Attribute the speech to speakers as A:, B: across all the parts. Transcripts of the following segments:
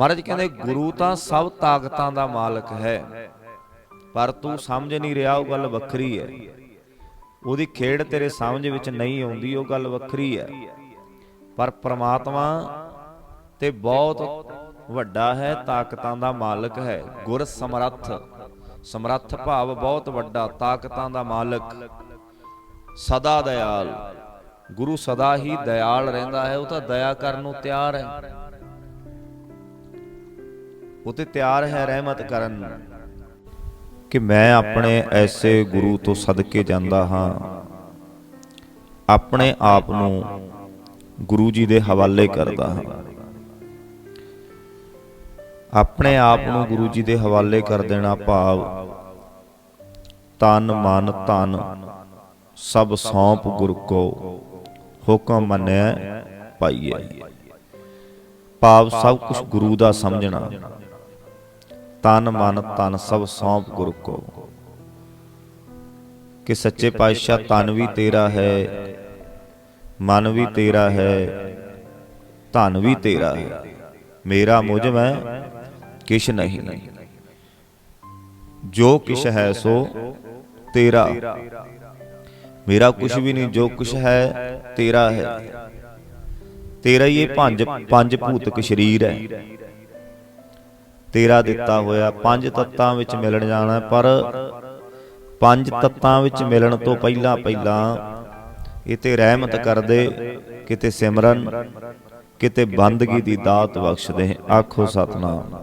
A: ਮਹਾਰਾਜ ਕਹਿੰਦੇ ਗੁਰੂ ਤਾਂ ਸਭ ਤਾਕਤਾਂ ਦਾ ਮਾਲਕ ਹੈ। ਪਰ ਤੂੰ ਸਮਝ ਨਹੀਂ ਰਿਹਾ ਉਹ ਗੱਲ ਵੱਖਰੀ ਹੈ। ਉਹਦੀ ਖੇਡ ਤੇਰੇ ਸਮਝ ਵਿੱਚ ਨਹੀਂ ਆਉਂਦੀ ਉਹ ਗੱਲ ਵੱਖਰੀ ਹੈ। ਪਰ ਪ੍ਰਮਾਤਮਾ ਤੇ ਬਹੁਤ ਵੱਡਾ ਹੈ ਤਾਕਤਾਂ ਦਾ ਮਾਲਕ ਹੈ। ਗੁਰ ਸਮਰੱਥ। ਸਮਰੱਥ ਭਾਵ ਬਹੁਤ ਵੱਡਾ ਤਾਕਤਾਂ ਦਾ ਮਾਲਕ। ਸਦਾ ਦਇਆਲ। ਗੁਰੂ ਸਦਾ ਹੀ ਦਇਆਲ ਰਹਿੰਦਾ ਹੈ ਉਹ ਤਾਂ ਦਇਆ ਕਰਨ ਨੂੰ ਤਿਆਰ ਹੈ। ਉਹ ਤੇ ਤਿਆਰ ਹੈ ਰਹਿਮਤ ਕਰਨ ਕਿ ਮੈਂ ਆਪਣੇ ਐਸੇ ਗੁਰੂ ਤੋਂ ਸਦਕੇ ਜਾਂਦਾ ਹਾਂ। ਆਪਣੇ ਆਪ ਨੂੰ ਗੁਰੂ ਜੀ ਦੇ ਹਵਾਲੇ ਕਰਦਾ ਹਾਂ। ਆਪਣੇ ਆਪ ਨੂੰ ਗੁਰੂ ਜੀ ਦੇ ਹਵਾਲੇ ਕਰ ਦੇਣਾ ਭਾਵ, ਤਨ ਮਨ ਧਨ ਸਭ ਸੌਂਪ ਗੁਰ ਕੋ ਹੁਕਮ ਮੰਨਿਆ ਪਾਈਏ ਭਾਵ ਸਭ ਕੁਝ ਗੁਰੂ ਦਾ ਸਮਝਣਾ। ਤਨ ਮਨ ਧਨ ਸਭ ਸੌਂਪ ਗੁਰ ਕੋ ਕਿ ਸੱਚੇ ਪਾਤਸ਼ਾਹ ਤਨ ਵੀ ਤੇਰਾ ਹੈ ਮਨ ਵੀ ਤੇਰਾ ਹੈ ਧਨ ਵੀ ਤੇਰਾ ਹੈ ਮੇਰਾ ਮੁਝ ਮੈਂ ਕਿਛ ਨਹੀਂ ਜੋ ਕਿਛ ਹੈ ਸੋ ਤੇਰਾ ਮੇਰਾ ਕੁਛ ਵੀ ਨਹੀਂ ਜੋ ਕੁਛ ਹੈ ਤੇਰਾ ਹੈ ਤੇਰਾ ਹੀ ਇਹ ਪੰਜ ਪੰਜ ਭੂਤਕ ਸਰੀਰ ਹੈ ਤੇਰਾ ਦਿੱਤਾ ਹੋਇਆ ਪੰਜ ਤੱਤਾਂ ਵਿੱਚ ਮਿਲਣ ਜਾਣਾ ਪਰ ਪੰਜ ਤੱਤਾਂ ਵਿੱਚ ਮਿਲਣ ਤੋਂ ਪਹਿਲਾਂ ਪਹਿਲਾਂ ਇਹ ਤੇ ਰਹਿਮਤ ਕਰਦੇ, ਕਿਤੇ ਸਿਮਰਨ, ਕਿਤੇ ਬੰਦਗੀ ਦੀ ਦਾਤ ਬਖਸ਼ ਦੇ ਆਖੋ ਸਤਨਾਮ।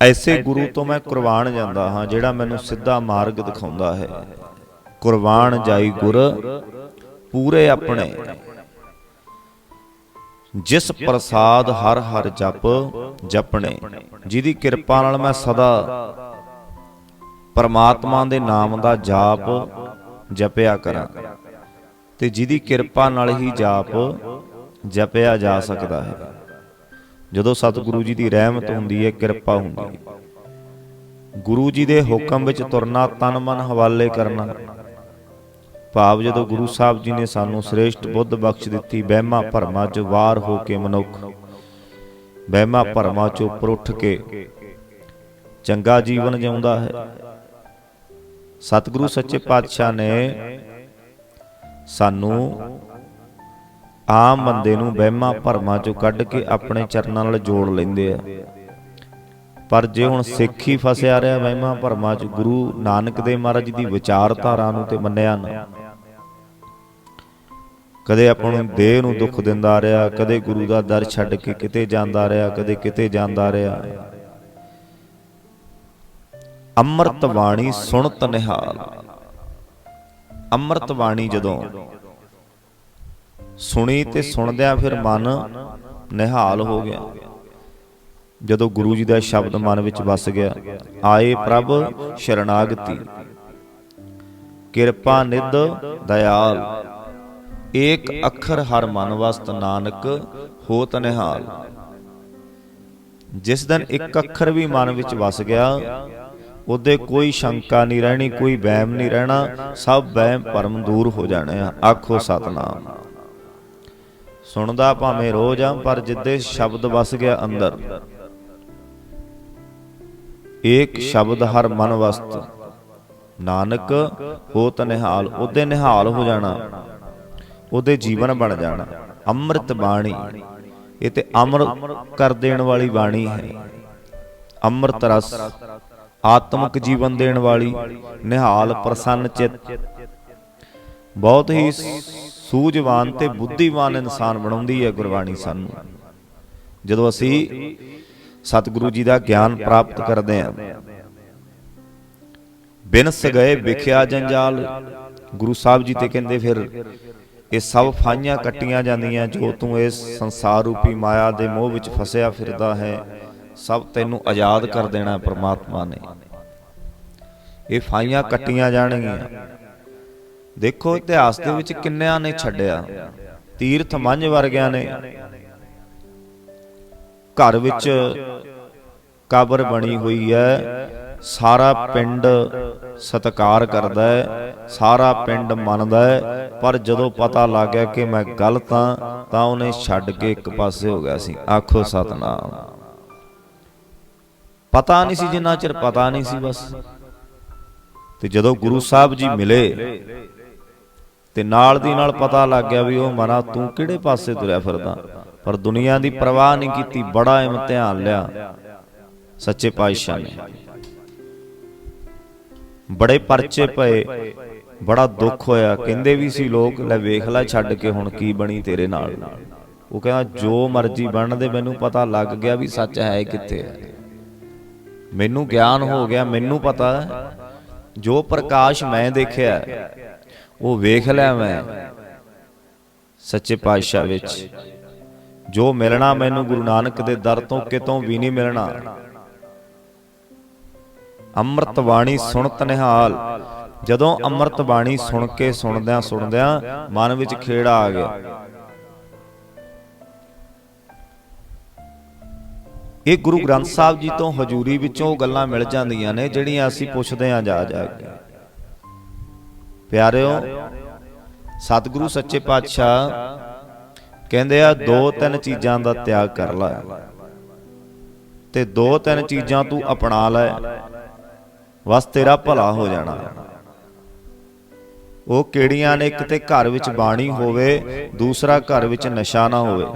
A: ਐਸੇ ਗੁਰੂ ਤੋਂ ਮੈਂ ਕੁਰਬਾਨ ਜਾਂਦਾ ਹਾਂ, ਜਿਹੜਾ ਮੈਨੂੰ ਸਿੱਧਾ ਮਾਰਗ ਦਿਖਾਉਂਦਾ ਹੈ। ਕੁਰਬਾਨ ਜਾਈ ਗੁਰ, ਪੂਰੇ ਆਪਣੇ। ਜਿਸ ਪ੍ਰਸਾਦ ਹਰ ਹਰ ਜਪ ਜਪਣੇ, ਜਿਹਦੀ ਕਿਰਪਾ ਨਾਲ ਮੈਂ ਸਦਾ ਪਰਮਾਤਮਾ ਦੇ ਨਾਮ ਦਾ ਜਾਪ ਜਪਿਆ ਕਰਾਂ ਤੇ ਜਿਹਦੀ ਕਿਰਪਾ ਨਾਲ ਹੀ ਜਾਪ ਜਪਿਆ ਜਾ ਸਕਦਾ ਹੈ। ਜਦੋਂ ਸਤਿਗੁਰੂ ਜੀ ਦੀ ਰਹਿਮਤ ਹੁੰਦੀ ਹੈ, ਕਿਰਪਾ ਹੁੰਦੀ ਹੈ। ਗੁਰੂ ਜੀ ਦੇ ਹੁਕਮ ਵਿੱਚ ਤੁਰਨਾ ਤਨ ਮਨ ਹਵਾਲੇ ਕਰਨਾ ਭਾਵ ਜਦੋਂ ਗੁਰੂ ਸਾਹਿਬ ਜੀ ਨੇ ਸਾਨੂੰ ਸ੍ਰੇਸ਼ਟ ਬੁੱਧ ਬਖਸ਼ ਦਿੱਤੀ ਵਹਿਮਾ ਭਰਮਾਂ ਚ ਵਾਰ ਹੋ ਕੇ ਮਨੁੱਖ। ਵਹਿਮਾ ਭਰਮਾਂ ਚੋਂ ਉੱਪਰ ਉੱਠ ਕੇ ਚੰਗਾ ਜੀਵਨ ਜਿਉਂਦਾ ਹੈ। ਸਤਿਗੁਰੂ ਸੱਚੇ ਪਾਤਸ਼ਾਹ ਨੇ ਸਾਨੂੰ ਆਮ ਬੰਦੇ ਨੂੰ ਵਹਿਮਾਂ ਭਰਮਾਂ ਚੋਂ ਕੱਢ ਕੇ ਆਪਣੇ ਚਰਨਾਂ ਨਾਲ ਜੋੜ ਲੈਂਦੇ ਆ। ਪਰ ਜੇ ਹੁਣ ਸਿੱਖ ਹੀ ਫਸਿਆ ਰਿਹਾ ਵਹਿਮਾਂ ਭਰਮਾਂ ਚ ਗੁਰੂ ਨਾਨਕ ਦੇਵ ਮਹਾਰਾਜ ਦੀ ਵਿਚਾਰਧਾਰਾ ਨੂੰ ਤੇ ਮੰਨਿਆ ਨਾ। ਕਦੇ ਆਪਾਂ ਨੂੰ ਦੇਹ ਨੂੰ ਦੁੱਖ ਦਿੰਦਾ ਰਿਹਾ, ਕਦੇ ਗੁਰੂ ਦਾ ਦਰ ਛੱਡ ਕੇ ਕਿਤੇ ਜਾਂਦਾ ਰਿਹਾ, ਕਦੇ ਕਿਤੇ ਜਾਂਦਾ ਰਿਹਾ। ਅੰਮ੍ਰਿਤ ਬਾਣੀ ਸੁਣਤ ਨਿਹਾਲ। ਅੰਮ੍ਰਿਤ ਬਾਣੀ ਜਦੋਂ ਸੁਣੀ ਤੇ ਸੁਣਦਿਆਂ ਫਿਰ ਮਨ ਨਿਹਾਲ ਹੋ ਗਿਆ। ਜਦੋਂ ਗੁਰੂ ਜੀ ਦਾ ਸ਼ਬਦ ਮਨ ਵਿੱਚ ਵਸ ਗਿਆ, ਆਏ ਪ੍ਰਭ ਸ਼ਰਨਾਗਤੀ, ਕਿਰਪਾ ਨਿਧ ਦਇਆਲ। ਏਕ ਅੱਖਰ ਹਰ ਮਨ ਵਸਤ ਨਾਨਕ ਹੋਤ ਨਿਹਾਲ। ਜਿਸ ਦਿਨ ਇੱਕ ਅੱਖਰ ਵੀ ਮਨ ਵਿੱਚ ਵਸ ਗਿਆ, ਉਹਦੇ ਕੋਈ ਸ਼ੰਕਾ ਨਹੀਂ ਰਹਿਣੀ, ਕੋਈ ਵਹਿਮ ਨਹੀਂ ਰਹਿਣਾ, ਸਭ ਵਹਿਮ ਭਰਮ ਦੂਰ ਹੋ ਜਾਣੇ ਆ। ਆਖੋ ਸਤਨਾਮ। ਸੁਣਦਾ ਭਾਵੇਂ ਰੋਜ਼ ਆ, ਪਰ ਜਿੱਦੇ ਸ਼ਬਦ ਵਸ ਗਿਆ ਅੰਦਰ, ਏਕ ਸ਼ਬਦ ਹਰ ਮਨ ਵਸਤ, ਨਾਨਕ ਹੋਤ ਨਿਹਾਲ, ਉਹਦੇ ਨਿਹਾਲ ਹੋ ਜਾਣਾ। ਉਹਦੇ ਜੀਵਨ ਬਣ ਜਾਣਾ। ਅੰਮ੍ਰਿਤ ਬਾਣੀ, ਇਹ ਤੇ ਅਮਰ ਕਰ ਦੇਣ ਵਾਲੀ ਬਾਣੀ ਹੈ। ਅੰਮ੍ਰਿਤ ਰਸ, ਆਤਮਿਕ ਜੀਵਨ ਦੇਣ ਵਾਲੀ, ਨਿਹਾਲ ਪ੍ਰਸੰਨ ਚਿੱਤ। ਬਹੁਤ ਹੀ ਸੂਝਵਾਨ ਤੇ ਬੁੱਧੀਵਾਨ ਇਨਸਾਨ ਬਣਾਉਂਦੀ ਹੈ ਗੁਰਬਾਣੀ ਸਾਨੂੰ। ਜਦੋਂ ਅਸੀਂ ਸਤਿਗੁਰੂ ਜੀ ਦਾ ਗਿਆਨ ਪ੍ਰਾਪਤ ਕਰਦੇ ਹਾਂ, ਬਿਨਸ ਗਏ ਵਿਖਿਆ ਜੰਜਾਲ, ਗੁਰੂ ਸਾਹਿਬ ਜੀ ਤੇ ਕਹਿੰਦੇ ਫਿਰ ਇਹ ਸਭ ਫਾਈਆਂ ਕੱਟੀਆਂ ਜਾਂਦੀਆਂ ਜੋ ਤੂੰ ਇਸ ਸੰਸਾਰ ਰੂਪੀ ਮਾਇਆ ਦੇ ਮੋਹ ਵਿੱਚ ਫਸਿਆ ਫਿਰਦਾ ਹੈ, ਸਭ ਤੈਨੂੰ ਆਜ਼ਾਦ ਕਰ ਦੇਣਾ ਪ੍ਰਮਾਤਮਾ ਨੇ। ਇਹ ਫਾਈਆਂ ਕੱਟੀਆਂ ਜਾਣਗੀਆਂ। ਦੇਖੋ ਇਤਿਹਾਸ ਦੇ ਵਿੱਚ ਕਿੰਨਿਆਂ ਨੇ ਛੱਡਿਆ। ਤੀਰਥ ਮੰਝ ਵਰਗਿਆਂ ਨੇ। ਘਰ ਵਿੱਚ ਕਬਰ ਬਣੀ ਹੋਈ ਹੈ। ਸਾਰਾ ਪਿੰਡ ਸਤਕਾਰ ਕਰਦਾ ਹੈ, ਸਾਰਾ ਪਿੰਡ ਮੰਨਦਾ ਹੈ, ਪਰ ਜਦੋਂ ਪਤਾ ਲੱਗ ਗਿਆ ਕਿ ਮੈਂ ਗਲਤ ਹਾਂ, ਤਾਂ ਉਹਨੇ ਛੱਡ ਕੇ ਇੱਕ ਪਾਸੇ ਹੋ ਗਿਆ ਸੀ। ਆਖੋ, ਸਤਨਾਮ। ਪਤਾ ਨਹੀਂ ਸੀ ਜਿੰਨਾ ਚਿਰ ਪਤਾ ਨਹੀਂ ਸੀ ਬਸ। ਤੇ ਜਦੋਂ ਗੁਰੂ ਸਾਹਿਬ ਜੀ ਮਿਲੇ, ਤੇ ਨਾਲ ਦੀ ਨਾਲ ਪਤਾ ਲੱਗ ਗਿਆ ਵੀ ਉਹ ਮਨਾ ਤੂੰ ਕਿਹੜੇ ਪਾਸੇ ਤੁਰਿਆ ਫਿਰਦਾ? ਪਰ ਦੁਨੀਆ ਦੀ ਪਰਵਾਹ ਨਹੀਂ ਕੀਤੀ, ਬੜਾ ਇਮਤਿਹਾਨ ਲਿਆ। ਸੱਚੇ ਪਾਤਸ਼ਾਹ ਨੇ। ਬੜੇ ਪਰਚੇ ਪਏ। ਬੜਾ ਦੁੱਖ ਹੋਇਆ। ਕਹਿੰਦੇ ਵੀ ਸੀ ਲੋਕ ਲੈ ਵੇਖ ਲੈ ਛੱਡ ਕੇ ਹੁਣ ਕੀ ਬਣੀ ਤੇਰੇ ਨਾਲ? ਉਹ ਕਹਿੰਦਾ ਜੋ ਮਰਜ਼ੀ ਬਣ ਦੇ ਮੈਨੂੰ ਪਤਾ ਲੱਗ ਗਿਆ ਵੀ ਸੱਚ ਹੈ ਕਿੱਥੇ ਹੈ। ਮੈਨੂੰ ਗਿਆਨ ਹੋ ਗਿਆ ਮੈਨੂੰ ਪਤਾ ਜੋ ਪ੍ਰਕਾਸ਼ ਮੈਂ ਦੇਖਿਆ ਉਹ ਵੇਖ ਲਿਆ ਮੈਂ। ਸੱਚੇ ਪਾਤਸ਼ਾਹ ਵਿੱਚ। ਜੋ ਮਿਲਣਾ ਮੈਨੂੰ ਗੁਰੂ ਨਾਨਕ ਦੇ ਦਰ ਤੋਂ ਕਿਤੋਂ ਵੀ ਨਹੀਂ ਮਿਲਣਾ। ਅੰਮ੍ਰਿਤ ਬਾਣੀ ਸੁਣਤ ਨਿਹਾਲ। ਜਦੋਂ ਅੰਮ੍ਰਿਤ ਬਾਣੀ ਸੁਣ ਕੇ ਸੁਣਦਿਆਂ ਸੁਣਦਿਆਂ ਮਨ ਵਿੱਚ ਖੇੜਾ ਆ ਗਿਆ। ਇਹ ਗੁਰੂ ਗ੍ਰੰਥ ਸਾਹਿਬ ਜੀ ਤੋਂ ਹਜ਼ੂਰੀ ਵਿੱਚੋਂ ਉਹ ਗੱਲਾਂ ਮਿਲ ਜਾਂਦੀਆਂ ਨੇ, ਜਿਹੜੀਆਂ ਅਸੀਂ ਪੁੱਛਦੇ ਆਂ ਜਾ ਜਾ ਕੇ। ਪਿਆਰਿਓ, ਸਤਿਗੁਰੂ ਸੱਚੇ ਪਾਤਸ਼ਾਹ ਕਹਿੰਦੇ ਆ, ਦੋ ਤਿੰਨ ਚੀਜ਼ਾਂ ਦਾ ਤਿਆਗ ਕਰ ਲੈ ਤੇ ਦੋ ਤਿੰਨ ਚੀਜ਼ਾਂ ਤੂੰ ਅਪਣਾ ਲੈ। ਬਸ ਤੇਰਾ ਭਲਾ ਹੋ ਜਾਣਾ। ਉਹ ਕਿਹੜੀਆਂ ਨੇ ਇੱਕ ਤੇ ਘਰ ਵਿੱਚ ਬਾਣੀ ਹੋਵੇ, ਦੂਸਰਾ ਘਰ ਵਿੱਚ ਨਸ਼ਾ ਨਾ ਹੋਵੇ।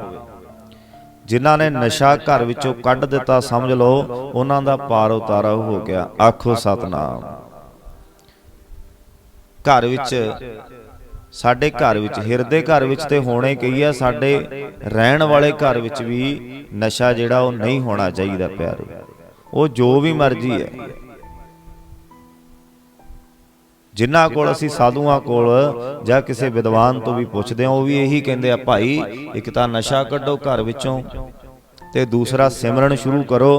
A: ਜਿਨ੍ਹਾਂ ਨੇ ਨਸ਼ਾ ਘਰ ਵਿੱਚੋਂ ਕੱਢ ਦਿੱਤਾ, ਸਮਝ ਲਓ, ਉਹਨਾਂ ਦਾ ਪਾਰ ਉਤਾਰਾ ਹੋ ਗਿਆ। ਆਖੋ ਸਤਨਾਮ। ਘਰ ਵਿੱਚ, ਸਾਡੇ ਘਰ ਵਿੱਚ, ਹਿਰਦੇ ਘਰ ਵਿੱਚ ਤੇ ਹੋਣੇ ਕਹੀ ਆ? ਸਾਡੇ ਰਹਿਣ ਵਾਲੇ ਘਰ ਵਿੱਚ ਵੀ ਨਸ਼ਾ ਜਿਹੜਾ ਉਹ ਨਹੀਂ ਹੋਣਾ ਚਾਹੀਦਾ ਪਿਆਰੋ। ਉਹ ਜੋ ਵੀ ਮਰਜ਼ੀ ਹੈ। ਜਿਨ੍ਹਾਂ ਕੋਲ ਅਸੀਂ ਸਾਧੂਆਂ ਕੋਲ ਜਾਂ ਕਿਸੇ ਵਿਦਵਾਨ ਤੋਂ ਵੀ ਪੁੱਛਦੇ ਹਾਂ ਉਹ ਵੀ ਇਹੀ ਕਹਿੰਦੇ ਆ ਭਾਈ ਇੱਕ ਤਾਂ ਨਸ਼ਾ ਕੱਢੋ ਘਰ ਵਿੱਚੋਂ ਤੇ ਦੂਸਰਾ ਸਿਮਰਨ ਸ਼ੁਰੂ ਕਰੋ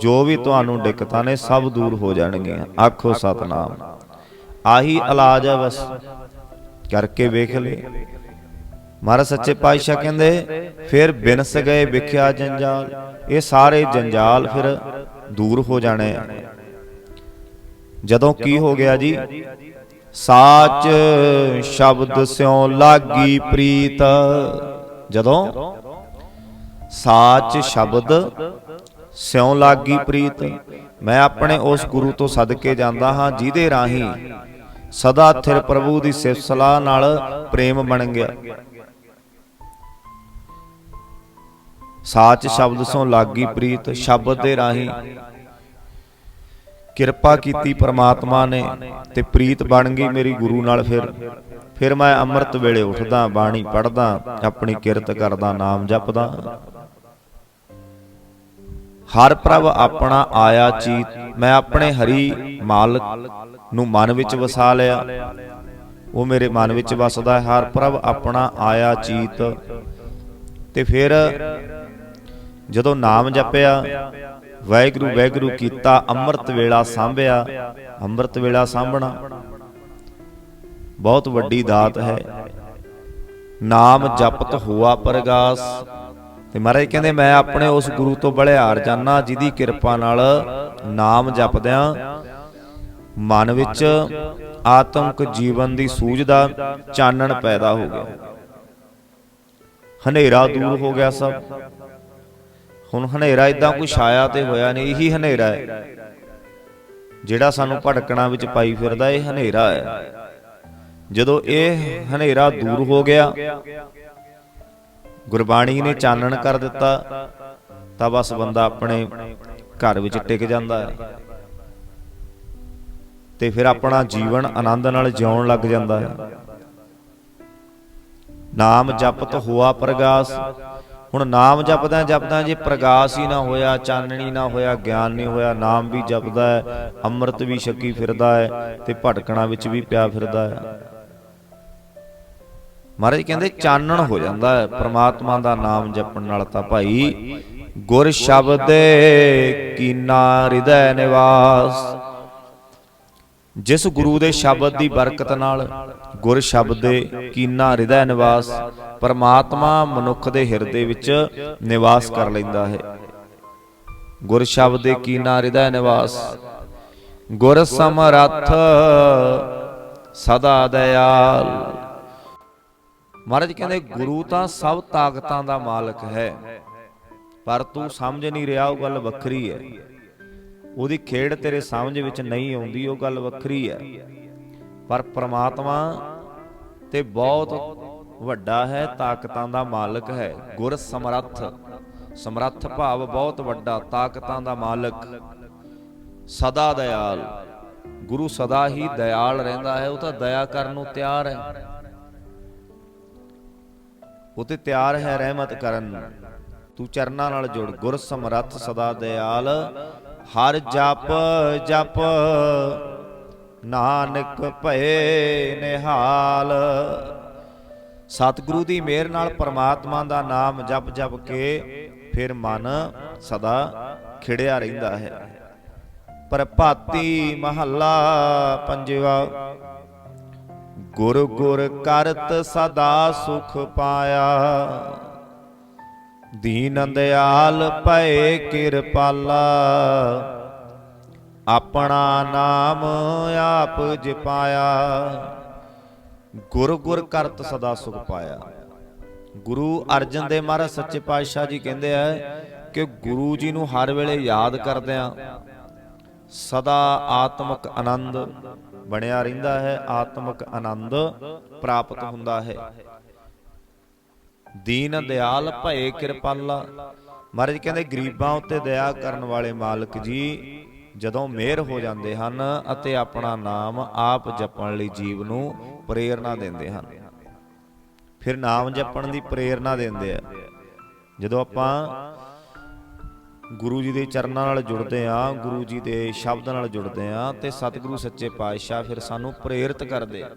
A: ਜੋ ਵੀ ਤੁਹਾਨੂੰ ਦਿੱਕਤਾਂ ਨੇ ਸਭ ਦੂਰ ਹੋ ਜਾਣਗੀਆਂ। ਆਖੋ ਸਤਨਾਮ। ਆਹੀ ਇਲਾਜ ਹੈ ਬਸ। ਕਰਕੇ ਵੇਖ ਲੈ ਮਹਾਰਾਜ ਸੱਚੇ ਪਾਤਸ਼ਾਹ ਕਹਿੰਦੇ ਫਿਰ ਬਿਨਸ ਗਏ ਵਿਖਿਆ ਜੰਜਾਲ। ਇਹ ਸਾਰੇ ਜੰਜਾਲ ਫਿਰ ਦੂਰ ਹੋ ਜਾਣੇ ਜਦੋਂ ਕੀ ਹੋ ਗਿਆ? ਜੀ ਸਾਚ ਸ਼ਬਦ ਸਿਉ ਲਾਗੀ ਪ੍ਰੀਤ। ਜਦੋਂ? ਸਾਚ ਸ਼ਬਦ ਸਿਉ ਲਾਗੀ ਪ੍ਰੀਤ। ਮੈਂ ਆਪਣੇ ਉਸ ਗੁਰੂ ਤੋਂ ਸਦਕੇ ਜਾਂਦਾ ਹਾਂ ਜਿਹਦੇ ਰਾਹੀਂ ਸਦਾ ਥਿਰ ਪ੍ਰਭੂ ਦੀ ਸਿਫਤ ਸਲਾਹ ਨਾਲ ਪ੍ਰੇਮ ਬਣ ਗਿਆ। ਸਾਚ ਸ਼ਬਦ ਸਿਉ ਲਾਗੀ ਪ੍ਰੀਤ, ਸ਼ਬਦ ਦੇ ਰਾਹੀਂ ਕਿਰਪਾ ਕੀਤੀ ਪ੍ਰਮਾਤਮਾ ਨੇ ਤੇ ਪ੍ਰੀਤ ਬਣ ਗਈ ਮੇਰੀ ਗੁਰੂ ਨਾਲ ਫਿਰ। ਫਿਰ। ਮੈਂ ਅੰਮ੍ਰਿਤ ਵੇਲੇ ਉੱਠਦਾ ਬਾਣੀ ਪੜ੍ਹਦਾ ਆਪਣੀ ਕਿਰਤ ਕਰਦਾ ਨਾਮ ਜਪਦਾ। ਹਰ ਪ੍ਰਭ ਆਪਣਾ ਆਇਆ ਚੀਤ ਮੈਂ ਆਪਣੇ ਹਰੀ ਮਾਲਕ ਨੂੰ ਮਨ ਵਿੱਚ ਵਸਾ ਲਿਆ। ਉਹ ਮੇਰੇ ਮਨ ਵਿੱਚ ਵਸਦਾ ਹੈ। ਹਰ ਪ੍ਰਭ ਆਪਣਾ ਆਇਆ ਚੀਤ। ਤੇ ਫਿਰ ਜਦੋਂ ਨਾਮ ਜਪਿਆ ਵਾਹਿਗੁਰੂ ਵਾਹਿਗੁਰੂ ਕੀਤਾ ਅੰਮ੍ਰਿਤ ਵੇਲਾ ਸਾਂਭਿਆ ਅੰਮ੍ਰਿਤ ਵੇਲਾ ਸਾਂਭਣਾ। ਬਹੁਤ ਵੱਡੀ ਦਾਤ ਹੈ। ਨਾਮ ਜਪਤ ਹੋਆ ਪ੍ਰਗਾਸ। ਤੇ ਮਹਾਰਾਜ ਕਹਿੰਦੇ ਮੈਂ ਆਪਣੇ ਉਸ ਗੁਰੂ ਤੋਂ ਬਲਿਹਾਰ ਜਾਨਾ ਜਿਹਦੀ ਕਿਰਪਾ ਨਾਲ ਨਾਮ ਜਪਦਿਆਂ ਮਨ ਵਿੱਚ ਆਤਮਿਕ ਜੀਵਨ ਦੀ ਸੂਝ ਦਾ ਚਾਨਣ ਪੈਦਾ ਹੋ ਗਿਆ। ਹਨੇਰਾ ਦੂਰ ਹੋ ਗਿਆ ਸਭ। ਹੁਣ ਹਨੇਰਾ ਇਦਾਂ ਕੋਈ ਛਾਇਆ ਤੇ ਹੋਇਆ ਨਹੀਂ ਇਹੀ ਹਨੇਰਾ ਹੈ। ਜਿਹੜਾ ਸਾਨੂੰ ਭਟਕਣਾ ਵਿੱਚ ਪਾਈ ਫਿਰਦਾ ਇਹ ਹਨੇਰਾ ਹੈ। ਜਦੋਂ ਇਹ ਹਨੇਰਾ ਦੂਰ ਹੋ ਗਿਆ ਗੁਰਬਾਣੀ ਨੇ ਚਾਨਣ ਕਰ ਦਿੱਤਾ ਤਾਂ ਬਸ ਬੰਦਾ ਆਪਣੇ ਘਰ ਵਿੱਚ ਟਿਕ ਜਾਂਦਾ ਹੈ। ਤੇ ਫਿਰ ਆਪਣਾ ਜੀਵਨ ਆਨੰਦ ਨਾਲ ਜਿਉਣ ਲੱਗ ਜਾਂਦਾ ਹੈ। ਨਾਮ ਜਪਤ ਹੋਆ ਪ੍ਰਗਾਸ ਹੁਣ ਨਾਮ ਜਪਦਾ ਜਪਦਾ ਜੇ ਪ੍ਰਗਾਸ ਹੀ ਨਾ ਹੋਇਆ, ਚਾਨਣੀ ਨਾ ਹੋਇਆ, ਗਿਆਨ ਨਹੀਂ ਹੋਇਆ, ਨਾਮ ਵੀ ਜਪਦਾ ਹੈ, ਅੰਮ੍ਰਿਤ ਵੀ ਛਕੀ ਫਿਰਦਾ ਹੈ ਤੇ ਭਟਕਣਾ ਵਿੱਚ ਵੀ ਪਿਆ ਫਿਰਦਾ ਹੈ। ਮਹਾਰਾਜ ਕਹਿੰਦੇ ਚਾਨਣ ਹੋ ਜਾਂਦਾ ਹੈ, ਪ੍ਰਮਾਤਮਾ ਦਾ ਨਾਮ ਜਪਣ ਨਾਲ ਤਾਂ ਭਾਈ ਗੁਰ ਸ਼ਬਦ ਕੀਨਾ ਹਿਰਦੈ ਨਿਵਾਸ ਜਿਸ ਗੁਰੂ ਦੇ ਸ਼ਬਦ ਦੀ ਬਰਕਤ ਨਾਲ ਗੁਰ ਸ਼ਬਦ ਦੇ ਕੀਨਾ ਹਿਰਦੈ ਨਿਵਾਸ ਪਰਮਾਤਮਾ ਮਨੁੱਖ ਦੇ ਹਿਰਦੇ ਵਿੱਚ ਨਿਵਾਸ ਕਰ ਲੈਂਦਾ ਹੈ। ਗੁਰ ਸ਼ਬਦੇ ਕੀਨਾ ਹਿਰਦੈ ਨਿਵਾਸ ਗੁਰ ਸਮਰੱਥ ਸਦਾ ਦਇਆਲ। ਮਹਾਰਾਜ ਕਹਿੰਦੇ ਗੁਰੂ ਤਾਂ ਸਭ ਤਾਕਤਾਂ ਦਾ ਮਾਲਕ ਹੈ ਪਰ ਤੂੰ ਸਮਝ ਨਹੀਂ ਰਿਹਾ ਉਹ ਗੱਲ ਵੱਖਰੀ ਹੈ। ਉਹਦੀ ਖੇਡ ਤੇਰੇ ਸਮਝ ਵਿੱਚ ਨਹੀਂ ਆਉਂਦੀ, ਉਹ ਗੱਲ ਵੱਖਰੀ ਹੈ। ਪਰ ਪ੍ਰਮਾਤਮਾ ਤੇ ਬਹੁਤ ਵੱਡਾ ਹੈ, ਤਾਕਤਾਂ ਦਾ ਮਾਲਕ ਹੈ। ਗੁਰ ਸਮਰੱਥ ਸਮਰੱਥ ਭਾਵ ਬਹੁਤ ਵੱਡਾ, ਤਾਕਤਾਂ ਦਾ ਮਾਲਕ। ਸਦਾ ਦਇਆਲ, ਗੁਰੂ ਸਦਾ ਹੀ ਦਇਆਲ ਰਹਿੰਦਾ ਹੈ, ਉਹ ਤਾਂ ਦਇਆ ਕਰਨ ਨੂੰ ਤਿਆਰ ਹੈ। ਉਹ ਤੇ ਤਿਆਰ ਹੈ ਰਹਿਮਤ ਕਰਨ। ਤੂੰ ਚਰਨਾਂ ਨਾਲ ਜੁੜ, ਗੁਰ ਸਮਰੱਥ ਸਦਾ ਦਇਆਲ। ਹਰ ਜਪ ਜਪ। ਨਾਨਕ ਭਏ ਨਿਹਾਲ। ਸਤਿਗੁਰੂ ਦੀ ਮਿਹਰ ਨਾਲ ਪਰਮਾਤਮਾ ਦਾ ਨਾਮ ਜਪ ਜਪ ਕੇ ਫਿਰ ਮਨ ਸਦਾ ਖਿੜਿਆ ਰਹਿੰਦਾ ਹੈ। ਪ੍ਰਭਾਤੀ ਮਹੱਲਾ ਪੰਜਵਾ, ਗੁਰ ਗੁਰ ਕਰਤ ਸਦਾ ਸੁਖ ਪਾਇਆ। ਦੀਨ ਦਿਆਲ ਭਏ ਕਿਰਪਾਲਾ। ਆਪਣਾ ਨਾਮ ਆਪ ਜਪਾਇਆ। ਗੁਰ ਗੁਰ ਕਰਤ ਸਦਾ ਸੁਖ ਪਾਇਆ। ਗੁਰੂ ਅਰਜਨ ਦੇ ਮਹਾਰਾਜ ਸੱਚੇ ਪਾਤਸ਼ਾਹ ਜੀ ਕਹਿੰਦੇ ਆ ਕਿ ਗੁਰੂ ਜੀ ਨੂੰ ਹਰ ਵੇਲੇ ਯਾਦ ਕਰਦਿਆਂ ਸਦਾ ਆਤਮਿਕ ਆਨੰਦ ਬਣਿਆ ਰਹਿੰਦਾ ਹੈ, ਆਤਮਿਕ ਆਨੰਦ ਪ੍ਰਾਪਤ ਹੁੰਦਾ ਹੈ। ਦੀਨ ਦਿਆਲ ਭਏ ਕਿਰਪਾਲਾ। ਮਹਾਰਾਜ ਕਹਿੰਦੇ, ਗਰੀਬਾਂ ਉੱਤੇ ਦਇਆ ਕਰਨ ਵਾਲੇ ਮਾਲਕ ਜੀ, ਜਦੋਂ ਮਿਹਰ ਹੋ ਜਾਂਦੇ ਹਨ ਅਤੇ ਆਪਣਾ ਨਾਮ ਆਪ ਜਪਣ ਲਈ ਜੀਵ ਨੂੰ ਪ੍ਰੇਰਣਾ ਦਿੰਦੇ ਹਨ। ਫਿਰ ਨਾਮ ਜਪਣ ਦੀ ਪ੍ਰੇਰਣਾ ਦਿੰਦੇ ਆ। ਜਦੋਂ ਆਪਾਂ ਗੁਰੂ ਜੀ ਦੇ ਚਰਨਾਂ ਨਾਲ ਜੁੜਦੇ ਆ, ਗੁਰੂ ਜੀ ਦੇ ਸ਼ਬਦ ਨਾਲ ਜੁੜਦੇ ਆ, ਤੇ ਸਤਿਗੁਰੂ ਸੱਚੇ ਪਾਤਸ਼ਾਹ ਫਿਰ ਸਾਨੂੰ ਪ੍ਰੇਰਿਤ ਕਰਦੇ ਆ।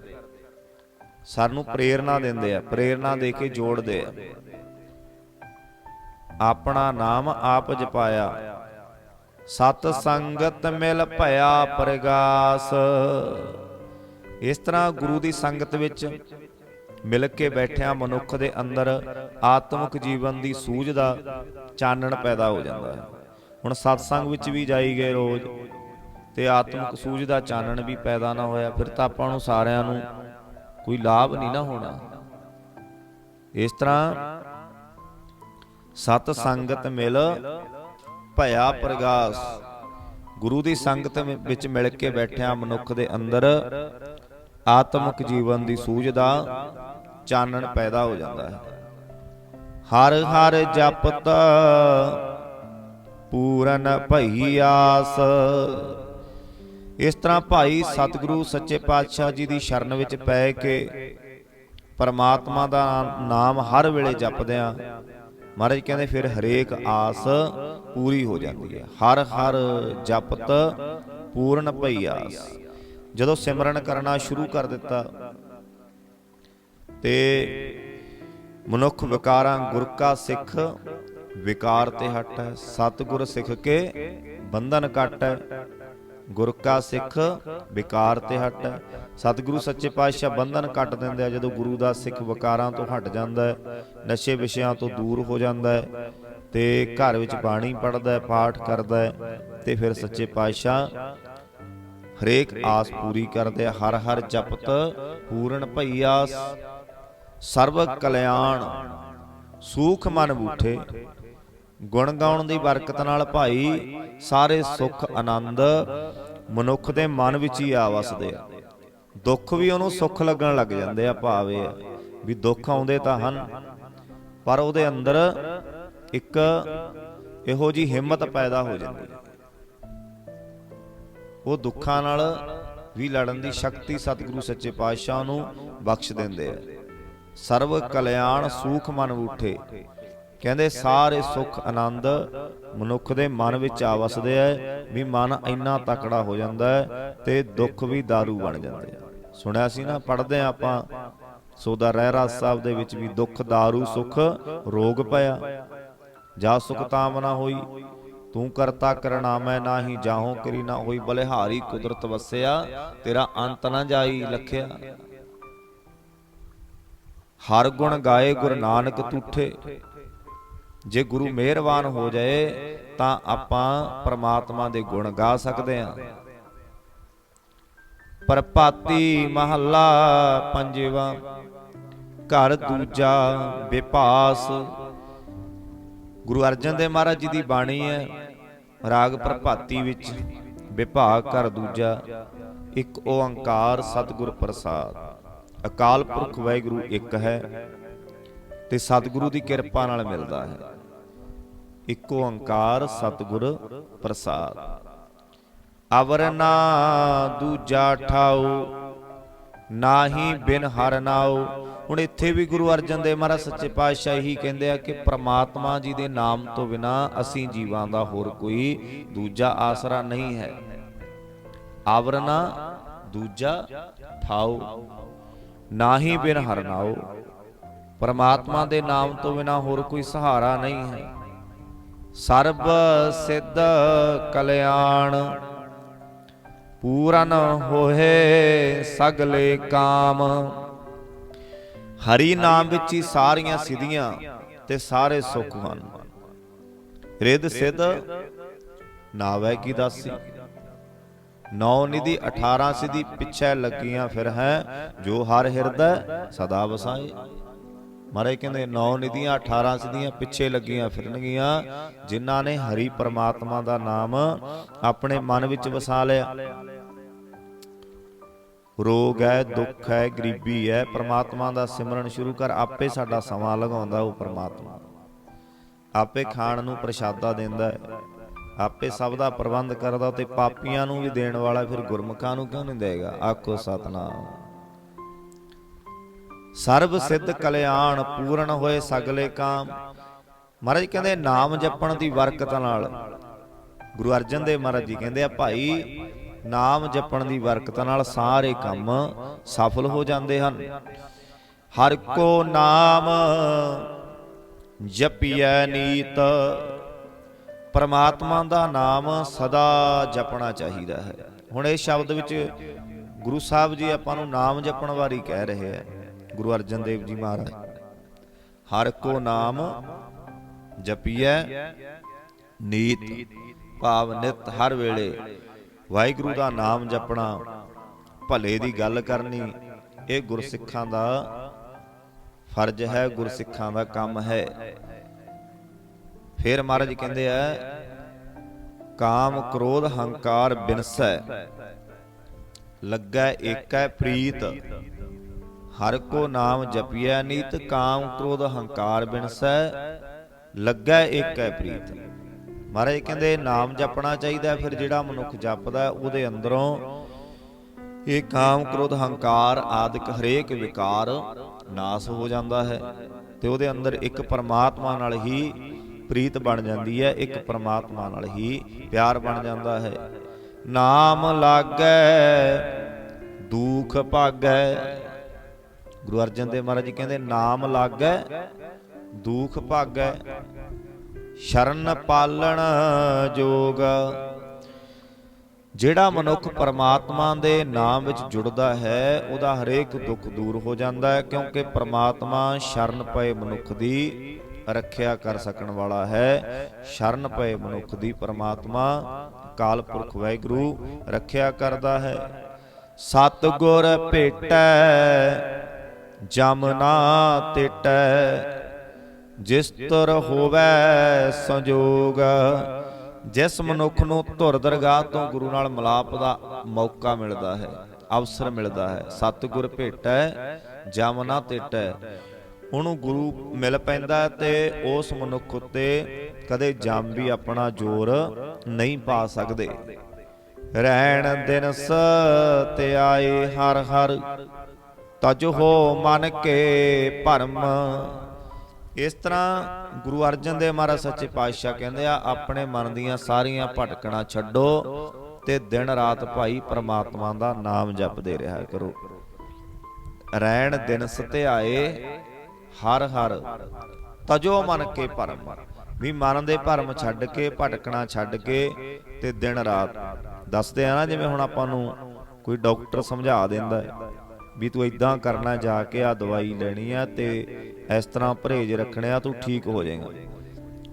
A: ਸਾਨੂੰ ਪ੍ਰੇਰਣਾ ਦਿੰਦੇ ਆ ਪ੍ਰੇਰਣਾ ਦੇ ਕੇ ਜੋੜਦੇ ਆ। ਆਪਣਾ ਨਾਮ ਆਪ ਜਪਾਇਆ। ਸਤ ਸੰਗਤ ਮਿਲ ਭਇਆ ਪ੍ਰਗਾਸ। ਇਸ ਤਰ੍ਹਾਂ ਗੁਰੂ ਦੀ ਸੰਗਤ ਵਿੱਚ ਮਿਲ ਕੇ ਬੈਠਿਆਂ ਮਨੁੱਖ ਦੇ ਅੰਦਰ ਆਤਮਿਕ ਜੀਵਨ ਦੀ ਸੂਝ ਦਾ ਚਾਨਣ ਪੈਦਾ ਹੋ ਜਾਂਦਾ ਹੈ ਹੁਣ ਸਤਸੰਗ ਵਿੱਚ ਵੀ ਜਾਈ ਗਏ ਰੋਜ਼ ਤੇ ਆਤਮਿਕ ਸੂਝ ਦਾ ਚਾਨਣ ਵੀ ਪੈਦਾ ਨਾ ਹੋਇਆ ਫਿਰ ਤਾਂ ਆਪਾਂ ਨੂੰ ਸਾਰਿਆਂ ਨੂੰ ਕੋਈ ਲਾਭ ਨਹੀਂ ਨਾ ਹੋਣਾ। ਇਸ ਤਰ੍ਹਾਂ ਸਤ ਸੰਗਤ ਮਿਲ ਭਇਆ ਪ੍ਰਗਾਸ। ਗੁਰੂ ਦੀ ਸੰਗਤ ਵਿੱਚ ਮਿਲ ਕੇ ਬੈਠਿਆਂ ਮਨੁੱਖ ਦੇ ਅੰਦਰ ਆਤਮਿਕ ਜੀਵਨ ਦੀ ਸੂਝ ਦਾ ਚਾਨਣ ਪੈਦਾ ਹੋ ਜਾਂਦਾ ਹੈ। ਹਰ ਹਰ ਜਪਤ ਪੂਰਨ ਭਈ ਆਸ। ਇਸ ਤਰ੍ਹਾਂ ਭਾਈ ਸਤਿਗੁਰੂ ਸੱਚੇ ਪਾਤਸ਼ਾਹ ਜੀ ਦੀ ਸ਼ਰਨ ਵਿੱਚ ਪੈ ਕੇ ਪਰਮਾਤਮਾ ਦਾ ਨਾਮ ਹਰ ਵੇਲੇ ਜਪਦੇ ਆ ਮਹਾਰਾਜ ਕਹਿੰਦੇ ਫਿਰ ਹਰੇਕ ਆਸ ਪੂਰੀ ਹੋ ਜਾਂਦੀ ਹੈ। ਹਰ ਹਰ ਜਪਤ ਪੂਰਨ ਭਈ ਆਸ। ਜਦੋਂ ਸਿਮਰਨ ਕਰਨਾ ਸ਼ੁਰੂ ਕਰ ਦਿੱਤਾ ਤੇ ਮਨੁੱਖ ਵਿਕਾਰਾਂ ਗੁਰ ਕਾ ਸਿੱਖ ਵਿਕਾਰ ਤੇ ਹਟੈ ਸਤਿਗੁਰ ਸਿੱਖ ਕੇ ਬੰਧਨ ਕੱਟ ਹੈ। ਗੁਰ ਕਾ ਸਿੱਖ ਵਿਕਾਰ ਤੇ ਹਟੈ ਸਤਿਗੁਰੂ ਸੱਚੇ ਪਾਤਸ਼ਾਹ ਬੰਧਨ ਕੱਟ ਦਿੰਦੇ ਆ, ਜਦੋਂ ਗੁਰੂ ਦਾ ਸਿੱਖ ਵਿਕਾਰਾਂ ਤੋਂ ਹਟ ਜਾਂਦਾ ਹੈ, ਨਸ਼ੇ ਵਿਸ਼ਿਆਂ ਤੋਂ ਦੂਰ ਹੋ ਜਾਂਦਾ ਹੈ ਤੇ ਘਰ ਵਿੱਚ ਬਾਣੀ ਪੜਦਾ ਹੈ, ਪਾਠ ਕਰਦਾ ਹੈ ਤੇ ਫਿਰ ਸੱਚੇ ਪਾਤਸ਼ਾਹ ਹਰੇਕ ਆਸ ਪੂਰੀ ਕਰਦੇ ਆ। ਹਰ ਹਰ ਜਪਤ ਪੂਰਨ ਭਈ ਆਸ ਸਰਬ ਕਲਿਆਣ, ਸੂਖ ਮਨ ਬੂਠੇ ਗੁਣ ਗਾਉਣ ਦੀ ਬਰਕਤ ਨਾਲ ਭਾਈ, ਸਾਰੇ ਸੁੱਖ, ਆਨੰਦ ਮਨੁੱਖ ਦੇ ਮਨ ਵਿੱਚ ਹੀ ਆ ਵਸਦੇ ਆ। ਦੁੱਖ ਵੀ ਉਹਨੂੰ ਸੁੱਖ ਲੱਗਣ ਲੱਗ ਜਾਂਦੇ ਆ ਭਾਵੇਂ ਵੀ ਦੁੱਖ ਆਉਂਦੇ ਤਾਂ ਹਨ, ਪਰ ਉਹਦੇ ਅੰਦਰ ਇੱਕ ਇਹੋ ਜੀ ਹਿੰਮਤ ਪੈਦਾ ਹੋ ਜਾਂਦੀ ਹੈ। ਉਹ ਦੁੱਖਾਂ ਨਾਲ ਵੀ ਲੜਨ ਦੀ ਸ਼ਕਤੀ ਸਤਿਗੁਰੂ ਸੱਚੇ ਪਾਤਸ਼ਾਹ ਨੂੰ ਬਖਸ਼ ਦਿੰਦੇ ਆ। ਸਰਵ ਕਲਿਆਣ, ਸੂਖ ਮਨ ਉਠੇ। ਕਹਿੰਦੇ ਸਾਰੇ ਸੁੱਖ ਆਨੰਦ ਮਨੁੱਖ ਦੇ ਮਨ ਵਿੱਚ ਆ ਵਸਦੇ ਆ ਵੀ ਮਨ ਇੰਨਾ ਤਕੜਾ ਹੋ ਜਾਂਦਾ ਹੈ ਤੇ ਦੁੱਖ ਵੀ दारू ਬਣ ਜਾਂਦੇ ਆ ਸੁਣਿਆ ਸੀ ਨਾ ਪੜਦੇ ਆ ਆਪਾਂ ਸੋਦਾ ਰਹਿਰਾਸ ਸਾਹਿਬ ਦੇ ਵਿੱਚ ਵੀ ਦੁੱਖ दारू ਸੁਖ ਰੋਗ ਪਿਆ ਜਾ ਸੁਖ ਤਾਮ ਨਾ ਹੋਈ ਤੂੰ ਕਰਤਾ ਕਰਣਾ ਮੈਂ ਨਾਹੀ ਜਾਹੋਂ ਕਰੀ ਨਾ ਹੋਈ ਬਲਿਹਾਰੀ ਕੁਦਰਤ ਵਸਿਆ ਤੇਰਾ ਅੰਤ ਨਾ ਜਾਈ ਲਖਿਆ ਹਰ ਗੁਣ ਗਾਏ ਗੁਰੂ ਨਾਨਕ ਤੂਠੇ ਜੇ ਗੁਰੂ ਮਿਹਰਬਾਨ ਹੋ ਜਾਏ ਤਾਂ ਆਪਾਂ ਪ੍ਰਮਾਤਮਾ ਦੇ ਗੁਣ ਗਾ ਸਕਦੇ ਹਾਂ। ਪਰਪਾਤੀ ਮਹੱਲਾ ਪੰਜਵਾ ਘਰ ਦੂਜਾ ਵਿਪਾਸ ਗੁਰੂ ਅਰਜਨ ਦੇਵ ਮਹਾਰਾਜ ਜੀ ਦੀ ਬਾਣੀ ਹੈ ਰਾਗ ਪ੍ਰਭਾਤੀ ਵਿੱਚ ਵਿਭਾਗ ਘਰ ਦੂਜਾ। ਇੱਕ ਓੰਕਾਰ ਸਤਿਗੁਰ ਪ੍ਰਸਾਦ। ਅਕਾਲ ਪੁਰਖ ਵਾਹਿਗੁਰੂ ਇੱਕ ਹੈ। ਤੇ ਸਤਿਗੁਰੂ ਦੀ ਕਿਰਪਾ ਨਾਲ ਮਿਲਦਾ ਹੈ। ਇੱਕ ਓੰਕਾਰ, ਸਤਿਗੁਰ ਪ੍ਰਸਾਦ। ਅਵਰਨਾ ਦੂਜਾ ਠਾਉ, ਨਾਹੀ ਬਿਨ ਹਰ ਨਾਉ। ਹੁਣ ਇੱਥੇ ਵੀ ਗੁਰੂ ਅਰਜਨ ਦੇਵ ਮਹਾਰਾਜ ਸੱਚੇ ਪਾਤਸ਼ਾਹ ਹੀ ਕਹਿੰਦੇ ਆ ਕਿ ਪ੍ਰਮਾਤਮਾ ਜੀ ਦੇ ਨਾਮ ਤੋਂ ਬਿਨਾ ਅਸੀਂ ਜੀਵਾਂ ਦਾ ਹੋਰ ਕੋਈ ਦੂਜਾ ਆਸਰਾ ਨਹੀਂ ਹੈ। ਆਵਰਨਾ ਦੂਜਾ ਠਾਉ, ਨਾਹੀ ਬਿਨ ਹਰਨਾਉ ਪਰਮਾਤਮਾ ਦੇ ਨਾਮ ਤੋਂ ਬਿਨਾ ਹੋਰ ਕੋਈ ਸਹਾਰਾ ਨਹੀਂ ਹੈ। ਸਰਬ ਸਿੱਧ ਕਲਿਆਣ, ਪੂਰਨ ਹੋਏ ਸਗਲੇ ਕਾਮ। ਹਰੀ ਨਾਮ ਵਿੱਚ ਹੀ ਸਾਰੀਆਂ ਸਿੱਧੀਆਂ ਤੇ ਸਾਰੇ ਸੁੱਖ ਹਨ। ਰਿੱਧ ਸਿੱਧ, ਨਾਵੈ ਕੀ ਦਾਸੀ? ਨੌ ਨਿਧੀ 18 ਸਿਧੀ ਪਿੱਛੇ ਲੱਗੀਆਂ ਫਿਰ ਹੈ, ਜੋ ਹਰ ਹਿਰਦੈ ਸਦਾ ਵਸਾਏ। ਮਹਾਰਾਜ ਕਹਿੰਦੇ ਨੌ ਨਿਧੀਆਂ 18 ਸਿੱਧੀਆਂ ਪਿੱਛੇ ਲੱਗੀਆਂ ਫਿਰਨਗੀਆਂ, ਜਿਨ੍ਹਾਂ ਨੇ ਹਰੀ ਪਰਮਾਤਮਾ ਦਾ ਨਾਮ ਆਪਣੇ ਮਨ ਵਿੱਚ ਵਸਾ ਲਿਆ। ਰੋਗ ਹੈ, ਦੁੱਖ ਹੈ, ਗਰੀਬੀ ਹੈ, ਪ੍ਰਮਾਤਮਾ ਦਾ ਸਿਮਰਨ ਸ਼ੁਰੂ ਕਰ, ਆਪੇ ਸਾਡਾ ਸਮਾਂ ਲਗਾਉਂਦਾ ਉਹ ਪ੍ਰਮਾਤਮਾ। ਆਪੇ ਖਾਣ ਨੂੰ ਪ੍ਰਸ਼ਾਦਾ ਦਿੰਦਾ ਹੈ। ਆਪੇ ਸਭ ਦਾ ਪ੍ਰਬੰਧ ਕਰਦਾ ਤੇ ਪਾਪੀਆਂ ਨੂੰ ਵੀ ਦੇਣ ਵਾਲਾ ਫਿਰ ਗੁਰਮੁਖਾਂ ਨੂੰ ਕਿਉਂ ਨਹੀਂ ਦੇਗਾ ਆਖੋ ਸਤਨਾਮ। ਸਰਬ ਸਿੱਧ ਕਲਿਆਣ ਪੂਰਨ ਹੋਏ ਸਗਲੇ ਕਾਮ। ਮਹਾਰਾਜ ਕਹਿੰਦੇ, ਨਾਮ ਜਪਣ ਦੀ ਬਰਕਤ ਨਾਲ। ਗੁਰੂ ਅਰਜਨ ਦੇਵ ਮਹਾਰਾਜ ਜੀ ਕਹਿੰਦੇ ਆ, ਭਾਈ, ਨਾਮ ਜਪਣ ਦੀ ਬਰਕਤ ਨਾਲ ਸਾਰੇ ਕੰਮ ਸਫਲ ਹੋ ਜਾਂਦੇ ਹਨ। ਹਰ ਕੋ ਨਾਮ ਜਪੀਐ ਨੀਤ। ਪਰਮਾਤਮਾ ਦਾ ਨਾਮ ਸਦਾ ਜਪਣਾ ਚਾਹੀਦਾ ਹੈ। ਹੁਣ ਇਹ ਸ਼ਬਦ ਵਿੱਚ ਗੁਰੂ ਸਾਹਿਬ ਜੀ ਆਪਾਂ ਨੂੰ ਨਾਮ ਜਪਣ ਵਾਰੀ ਕਹਿ ਰਹੇ ਹੈ ਗੁਰੂ ਅਰਜਨ ਦੇਵ ਜੀ ਮਹਾਰਾਜ। ਹਰ ਕੋ ਨਾਮ ਜਪੀਐ, ਨੀਤ ਭਾਵ ਨਿਤ ਹਰ ਵੇਲੇ। ਵਾਹਿਗੁਰੂ ਦਾ ਨਾਮ ਜਪਣਾ, ਭਲੇ ਦੀ ਗੱਲ ਕਰਨੀ, ਇਹ ਗੁਰਸਿੱਖਾਂ ਦਾ ਫਰਜ਼ ਹੈ, ਗੁਰਸਿੱਖਾਂ ਦਾ ਕੰਮ ਹੈ। ਫਿਰ ਮਹਾਰਾਜ ਕਹਿੰਦੇ ਆ, ਕਾਮ ਕ੍ਰੋਧ ਹੰਕਾਰ ਬਿਨਸੈ, ਲੱਗੈ ਏਕੈ ਪ੍ਰੀਤ। ਹਰ ਕੋ ਨਾਮ ਜਪਿਐ, ਨੀਤ ਕਾਮ ਕ੍ਰੋਧ ਹੰਕਾਰ ਬਿਨਸੈ ਲੱਗੈ ਏਕੈ ਪ੍ਰੀਤ। ਮਹਾਰਾਜ ਕਹਿੰਦੇ, ਨਾਮ ਜਪਣਾ ਚਾਹੀਦਾ ਫਿਰ ਜਿਹੜਾ ਮਨੁੱਖ ਜਪਦਾ ਉਹਦੇ ਅੰਦਰੋਂ ਇਹ ਕਾਮ ਕ੍ਰੋਧ ਹੰਕਾਰ ਆਦਿਕ ਹਰੇਕ ਵਿਕਾਰ ਨਾਸ ਹੋ ਜਾਂਦਾ ਹੈ ਤੇ ਉਹਦੇ ਅੰਦਰ ਇੱਕ ਪਰਮਾਤਮਾ ਨਾਲ ਹੀ ਪ੍ਰੀਤ ਬਣ ਜਾਂਦੀ ਹੈ, ਇੱਕ ਪਰਮਾਤਮਾ ਨਾਲ ਹੀ ਪਿਆਰ ਬਣ ਜਾਂਦਾ ਹੈ। ਨਾਮ ਲਾਗੈ, ਦੁਖ ਭਾਗੈ ਗੁਰੂ ਅਰਜਨ ਦੇਵ ਮਹਾਰਾਜ ਜੀ ਕਹਿੰਦੇ, ਨਾਮ ਲਾਗੈ, ਦੁਖ ਭਾਗੈ, ਸ਼ਰਨ ਪਾਲਣ ਜੋਗ। ਜਿਹੜਾ ਮਨੁੱਖ ਪਰਮਾਤਮਾ ਦੇ ਨਾਮ ਵਿੱਚ ਜੁੜਦਾ ਹੈ, ਉਹਦਾ ਹਰੇਕ ਦੁੱਖ ਦੂਰ ਹੋ ਜਾਂਦਾ ਹੈ, ਕਿਉਂਕਿ ਪਰਮਾਤਮਾ ਸ਼ਰਨ ਪਏ ਮਨੁੱਖ ਦੀ ਰੱਖਿਆ ਕਰ ਸਕਣ ਵਾਲਾ ਹੈ। ਸ਼ਰਨ ਪਏ ਮਨੁੱਖ ਦੀ ਪਰਮਾਤਮਾ ਕਾਲ ਪੁਰਖ ਵਾਹਿਗੁਰੂ, ਰੱਖਿਆ ਕਰਦਾ ਹੈ। ਸਤ ਗੁਰ ਭੇਟੈ ਜਮ ਨਾ ਜਿਸ ਤੁਰ ਹੋਵੇ ਸੰਜੋਗ। ਜਿਸ ਮਨੁੱਖ ਨੂੰ ਧੁਰ ਦਰਗਾਹ ਤੋਂ ਗੁਰੂ ਨਾਲ ਮਿਲਾਪ ਦਾ ਮੌਕਾ ਮਿਲਦਾ ਹੈ, ਅਵਸਰ ਮਿਲਦਾ ਹੈ, ਸਤਿਗੁਰ ਭੇਟੈ, ਜਮ ਨਾ ਟਿਟੈ ਉਹਨੂੰ ਗੁਰੂ ਮਿਲ ਪੈਂਦਾ ਤੇ ਉਸ ਮਨੁੱਖ ਉੱਤੇ ਕਦੇ ਜਮ ਵੀ ਆਪਣਾ ਜ਼ੋਰ ਨਹੀਂ ਪਾ ਸਕਦੇ। ਰਹਿਣ ਦਿਨਸ ਤੇ ਆਏ ਹਰ ਹਰ ਤਜ ਹੋ ਮਨ ਕੇ ਭਰਮ। ਇਸ ਤਰ੍ਹਾਂ ਗੁਰੂ ਅਰਜਨ ਦੇਵ ਮਹਾਰਾਜ ਸੱਚੇ ਪਾਤਸ਼ਾਹ ਕਹਿੰਦੇ ਆ ਆਪਣੇ ਮਨ ਦੀਆਂ ਸਾਰੀਆਂ ਭਟਕਣਾ ਛੱਡੋ ਤੇ ਦਿਨ ਰਾਤ ਭਾਈ ਪ੍ਰਮਾਤਮਾ ਦਾ ਨਾਮ ਜਪਦੇ ਰਿਹਾ ਕਰੋ। ਰਹਿਣ ਦਿਨ ਸਤਿਆਏ ਹਰ ਹਰ ਤਜੋ ਮਨ ਕੇ ਭਰਮ। ਵੀ ਮਨ ਦੇ ਭਰਮ ਛੱਡ ਕੇ ਭਟਕਣਾ ਛੱਡ ਕੇ ਤੇ ਦਿਨ ਰਾਤ। ਦੱਸਦੇ ਆ ਨਾ ਜਿਵੇਂ ਹੁਣ ਆਪਾਂ ਨੂੰ ਕੋਈ ਡਾਕਟਰ ਸਮਝਾ ਦਿੰਦਾ ਹੈ। ਵੀ ਤੂੰ ਇਦਾਂ ਕਰਨਾ ਜਾ ਕੇ ਆ ਦਵਾਈ ਲੈਣੀ ਆ ਤੇ ਇਸ ਤਰ੍ਹਾਂ ਪਰਹੇਜ ਰੱਖਣੇ ਆ, ਤੂੰ ਠੀਕ ਹੋ ਜਾਏਗਾ।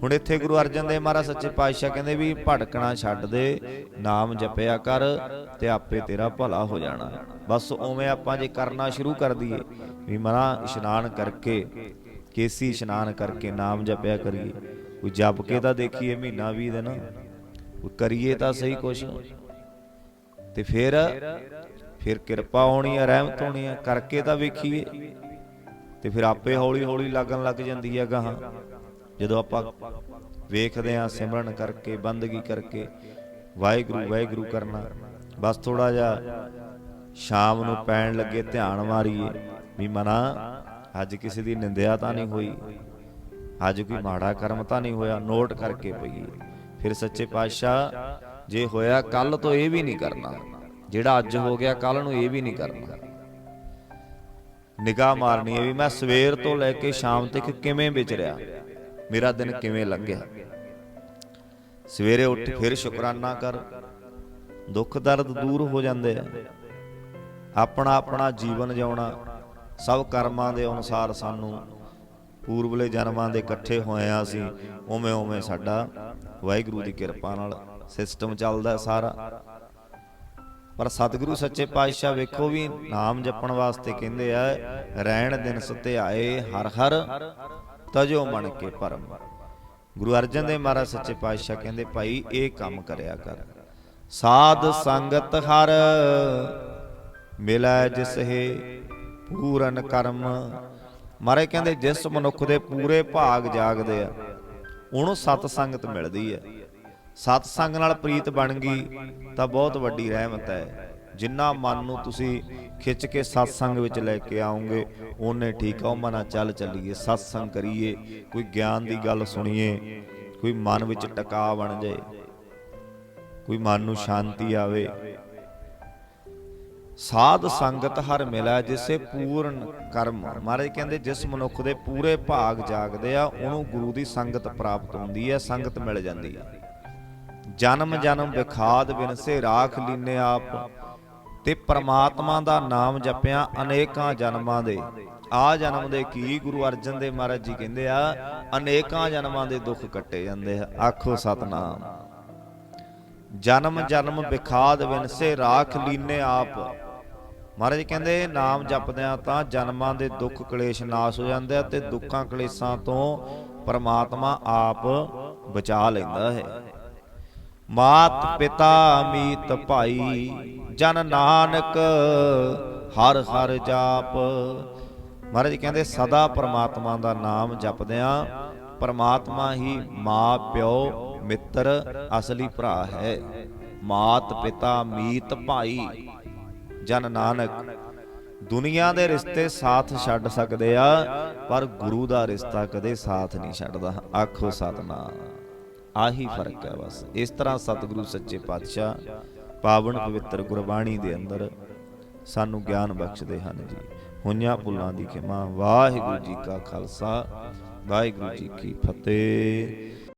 A: ਹੁਣ ਇੱਥੇ ਗੁਰੂ ਅਰਜਨ ਦੇਵ ਮਹਾਰਾਜ ਸੱਚੇ ਪਾਤਸ਼ਾਹ ਕਹਿੰਦੇ ਵੀ ਭਟਕਣਾ ਛੱਡ ਦੇ, ਨਾਮ ਜਪਿਆ ਕਰ ਤੇ ਆਪੇ ਤੇਰਾ ਭਲਾ ਹੋ ਜਾਣਾ। ਬਸ ਉਵੇਂ ਆਪਾਂ ਜੇ ਕਰਨਾ ਸ਼ੁਰੂ ਕਰ ਦਈਏ, ਵੀ ਮਨਾ ਇਸ਼ਨਾਨ ਕਰਕੇ, ਕੇਸੀ ਇਸ਼ਨਾਨ ਕਰਕੇ ਨਾਮ ਜਪਿਆ ਕਰੀਏ। ਕੋਈ ਜਪ ਕੇ ਤਾਂ ਦੇਖੀਏ ਮਹੀਨਾ 20 ਦਿਨ ਕਰੀਏ ਤਾਂ ਸਹੀ ਕੁਛ। ਤੇ ਫਿਰ ਫਿਰ ਕਿਰਪਾ ਹੋਣੀ ਆ, ਰਹਿਮਤ ਹੋਣੀ ਆ, ਕਰਕੇ ਤਾਂ ਵੇਖੀਏ। ਤੇ ਫਿਰ ਆਪੇ ਹੌਲੀ ਹੌਲੀ ਲੱਗਣ ਲੱਗ ਜਾਂਦੀ ਹੈ ਗਾਹਾਂ। ਜਦੋਂ ਆਪਾਂ ਵੇਖਦੇ ਹਾਂ ਸਿਮਰਨ ਕਰਕੇ, ਬੰਦਗੀ ਕਰਕੇ, ਵਾਹਿਗੁਰੂ ਵਾਹਿਗੁਰੂ ਕਰਨਾ, ਬਸ ਥੋੜਾ ਜਿਹਾ ਸ਼ਾਮ ਨੂੰ ਪੈਣ ਲੱਗੇ, ਧਿਆਨ ਮਾਰੀਏ ਵੀ ਮਨਾ, ਅੱਜ ਕਿਸੇ ਦੀ ਨਿੰਦਿਆ ਤਾਂ ਨਹੀਂ ਹੋਈ, ਅੱਜ ਕੋਈ ਮਾੜਾ ਕਰਮ ਤਾਂ ਨਹੀਂ ਹੋਇਆ, ਨੋਟ ਕਰਕੇ ਪਈਏ। ਫਿਰ ਸੱਚੇ ਪਾਤਸ਼ਾਹ, ਜੇ ਹੋਇਆ ਕੱਲ ਤੋਂ ਇਹ ਵੀ ਨਹੀਂ ਕਰਨਾ। ਜਿਹੜਾ ਅੱਜ ਹੋ ਗਿਆ ਕੱਲ ਨੂੰ ਇਹ ਵੀ ਨਹੀਂ ਕਰਨਾ। ਨਿਗਾਹ ਮਾਰਨੀ ਹੈ ਵੀ ਮੈਂ ਸਵੇਰ ਤੋਂ ਲੈ ਕੇ ਸ਼ਾਮ ਤੱਕ ਕਿਵੇਂ ਵਿਚਰਿਆ ਮੇਰਾ ਦਿਨ ਕਿਵੇਂ ਲੰਘਿਆ? ਸਵੇਰੇ ਉੱਠ ਫਿਰ ਸ਼ੁਕਰਾਨਾ ਕਰ। ਦੁੱਖ ਦਰਦ ਦੂਰ ਹੋ ਜਾਂਦੇ ਆ। ਆਪਣਾ ਆਪਣਾ ਜੀਵਨ ਜਿਉਣਾ। ਸਭ ਕਰਮਾਂ ਦੇ ਅਨੁਸਾਰ ਸਾਨੂੰ ਪੂਰਵਲੇ ਜਨਮਾਂ ਦੇ ਇਕੱਠੇ ਹੋਏ ਆ ਅਸੀਂ। ਉਵੇਂ ਉਵੇਂ ਸਾਡਾ ਵਾਹਿਗੁਰੂ ਦੀ ਕਿਰਪਾ ਨਾਲ ਸਿਸਟਮ ਚੱਲਦਾ ਸਾਰਾ। ਪਰ ਸਤਿਗੁਰੂ ਸੱਚੇ ਪਾਤਸ਼ਾਹ ਵੇਖੋ ਵੀ ਨਾਮ ਜਪਣ ਵਾਸਤੇ ਕਹਿੰਦੇ ਆ, ਰਹਿਣ ਦਿਨ ਸਤਿਆਏ ਹਰ ਹਰ ਤਜੋ ਮਨ ਕੇ ਪਰਮ। ਗੁਰੂ ਅਰਜਨ ਦੇਵ ਮਹਾਰਾਜ ਸੱਚੇ ਪਾਤਸ਼ਾਹ ਕਹਿੰਦੇ, ਭਾਈ, ਇਹ ਕੰਮ ਕਰਿਆ ਕਰ। ਸਾਧ ਸੰਗਤ ਹਰ ਮਿਲੈ ਜਿਸਹੇ ਪੂਰਨ ਕਰਮ। ਮਾਰੇ ਕਹਿੰਦੇ, ਜਿਸ ਮਨੁੱਖ ਦੇ ਪੂਰੇ ਭਾਗ ਜਾਗਦੇ ਆ, ਉਹਨੂੰ ਸਤ ਸੰਗਤ ਮਿਲਦੀ ਹੈ ਸਤ ਸੰਗ ਨਾਲ ਪ੍ਰੀਤ ਬਣ ਗਈ, ਤਾਂ ਬਹੁਤ ਵੱਡੀ ਰਹਿਮਤ ਹੈ। ਜਿੰਨਾ ਮਨ ਨੂੰ ਤੁਸੀਂ ਖਿੱਚ ਕੇ ਸਤ ਸੰਗ ਵਿੱਚ ਲੈ ਕੇ ਆਉਂਗੇ ਉਹਨੇ ਠੀਕ ਆ। ਉਹ ਮਨਾ ਚੱਲ ਚੱਲੀਏ ਸਤ ਸੰਗ ਕਰੀਏ, ਕੋਈ ਗਿਆਨ ਦੀ ਗੱਲ ਸੁਣੀਏ, ਕੋਈ ਮਨ ਵਿੱਚ ਟਿਕਾ ਬਣ ਜਾਏ, ਕੋਈ ਮਨ ਨੂੰ ਸ਼ਾਂਤੀ ਆਵੇ। ਸਾਧ ਸੰਗਤ ਹਰ ਮਿਲਾ, ਜਿਸੇ ਪੂਰਨ ਕਰਮ। ਮਹਾਰਾਜ ਕਹਿੰਦੇ, ਜਿਸ ਮਨੁੱਖ ਦੇ ਪੂਰੇ ਭਾਗ ਜਾਗਦੇ ਆ, ਉਹਨੂੰ ਗੁਰੂ ਦੀ ਸੰਗਤ ਪ੍ਰਾਪਤ ਹੁੰਦੀ ਹੈ, ਸੰਗਤ ਮਿਲ ਜਾਂਦੀ ਹੈ। ਜਨਮ ਜਨਮ ਵਿਖਾਦ ਬਿਨਸੇ ਰਾਖ ਲੀਨੇ ਆਪ। ਤੇ ਪ੍ਰਮਾਤਮਾ ਦਾ ਨਾਮ ਜਪਿਆ ਅਨੇਕਾਂ ਜਨਮਾਂ ਦੇ। ਆ ਜਨਮ ਦੇ ਕੀ ਗੁਰੂ ਅਰਜਨ ਦੇਵ ਮਹਾਰਾਜ ਜੀ ਕਹਿੰਦੇ ਆ ਅਨੇਕਾਂ ਜਨਮਾਂ ਦੇ ਦੁੱਖ ਕੱਟੇ ਜਾਂਦੇ ਆ। ਆਖੋ ਸਤਨਾਮ। ਜਨਮ ਜਨਮ ਵਿਖਾਦ ਵਿਨਸੇ ਰਾਖ ਲੀਨੇ ਆਪ। ਮਹਾਰਾਜ ਕਹਿੰਦੇ ਨਾਮ ਜਪਦਿਆਂ ਤਾਂ ਜਨਮਾਂ ਦੇ ਦੁੱਖ ਕਲੇਸ਼ ਨਾਸ ਹੋ ਜਾਂਦੇ ਆ ਤੇ ਦੁੱਖਾਂ ਕਲੇਸ਼ਾਂ ਤੋਂ ਪਰਮਾਤਮਾ ਆਪ ਬਚਾ ਲੈਂਦਾ ਹੈ। ਮਾਤ ਪਿਤਾ ਮੀਤ ਭਾਈ ਜਨ ਨਾਨਕ ਹਰ ਹਰ ਜਾਪ। ਮਹਾਰਾਜ ਕਹਿੰਦੇ ਸਦਾ ਪਰਮਾਤਮਾ ਦਾ ਨਾਮ ਜਪਦਿਆਂ ਪਰਮਾਤਮਾ ਹੀ ਮਾਂ ਪਿਓ ਮਿੱਤਰ ਅਸਲੀ ਭਰਾ ਹੈ। ਮਾਤ ਪਿਤਾ ਮੀਤ ਭਾਈ ਜਨ ਨਾਨਕ। ਦੁਨੀਆ ਦੇ ਰਿਸ਼ਤੇ ਸਾਥ ਛੱਡ ਸਕਦੇ ਆ ਪਰ ਗੁਰੂ ਦਾ ਰਿਸ਼ਤਾ ਕਦੇ ਸਾਥ ਨਹੀਂ ਛੱਡਦਾ। ਆਖੋ ਸਤਨਾਮ। ਆਹੀ ਫ਼ਰਕ ਹੈ ਬਸ। ਇਸ ਤਰ੍ਹਾਂ ਸਤਿਗੁਰੂ ਸੱਚੇ ਪਾਤਸ਼ਾਹ ਪਾਵਨ ਪਵਿੱਤਰ ਗੁਰਬਾਣੀ ਦੇ ਅੰਦਰ ਸਾਨੂੰ ਗਿਆਨ ਬਖਸ਼ਦੇ ਹਨ ਜੀ। ਹੋਈਆਂ ਭੁੱਲਾਂ ਦੀ ਖਿਮਾ। ਵਾਹਿਗੁਰੂ ਜੀ ਕਾ ਖਾਲਸਾ, ਵਾਹਿਗੁਰੂ ਜੀ ਕੀ ਫਤਿਹ।